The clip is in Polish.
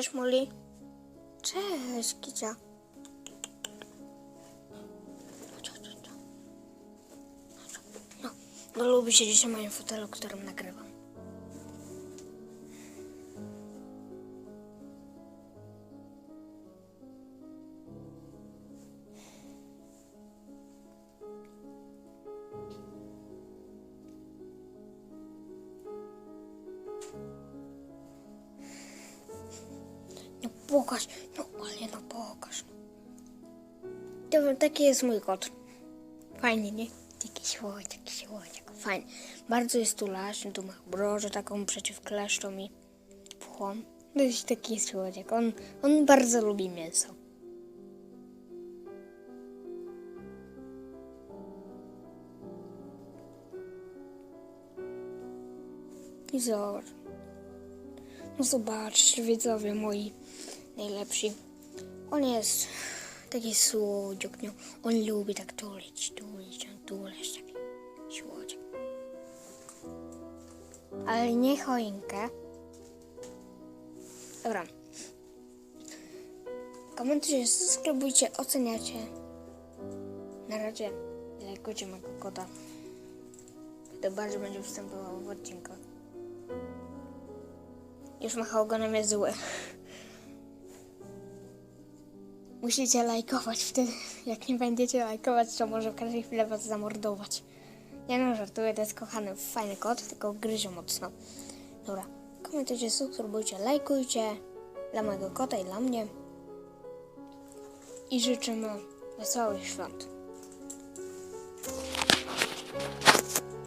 Cześć, Molly. Cześć, Kicia. No, no lubię siedzieć na moim fotelu, którym nagrywam. Pokaż, no ale no pokaż. To, taki jest mój kot. Fajnie, nie? Taki słodziak, taki słodziak. Fajnie. Bardzo jest tu laśny, tu ma brożę taką przeciw kleszczom i pchłom. To jest taki słodziak. On, on bardzo lubi mięso. I zobacz. No zobaczcie, widzowie moi najlepsi. On jest taki słodziak, nie? On lubi tak tulić, tulić, on tulić, taki słodziak. Ale nie choinkę. Dobra. Komentujcie, subskrybujcie, oceniacie. Na razie lajkujcie mojego kota. To bardziej będzie występował w odcinkach. Już machał go na mnie zły. Musicie lajkować wtedy. Jak nie będziecie lajkować, to może w każdej chwili was zamordować. Ja no żartuję, to jest kochany, fajny kot, tylko gryzie mocno. Dobra, komentujcie, subskrybujcie, lajkujcie dla mojego kota i dla mnie. I życzymy wesołych świąt.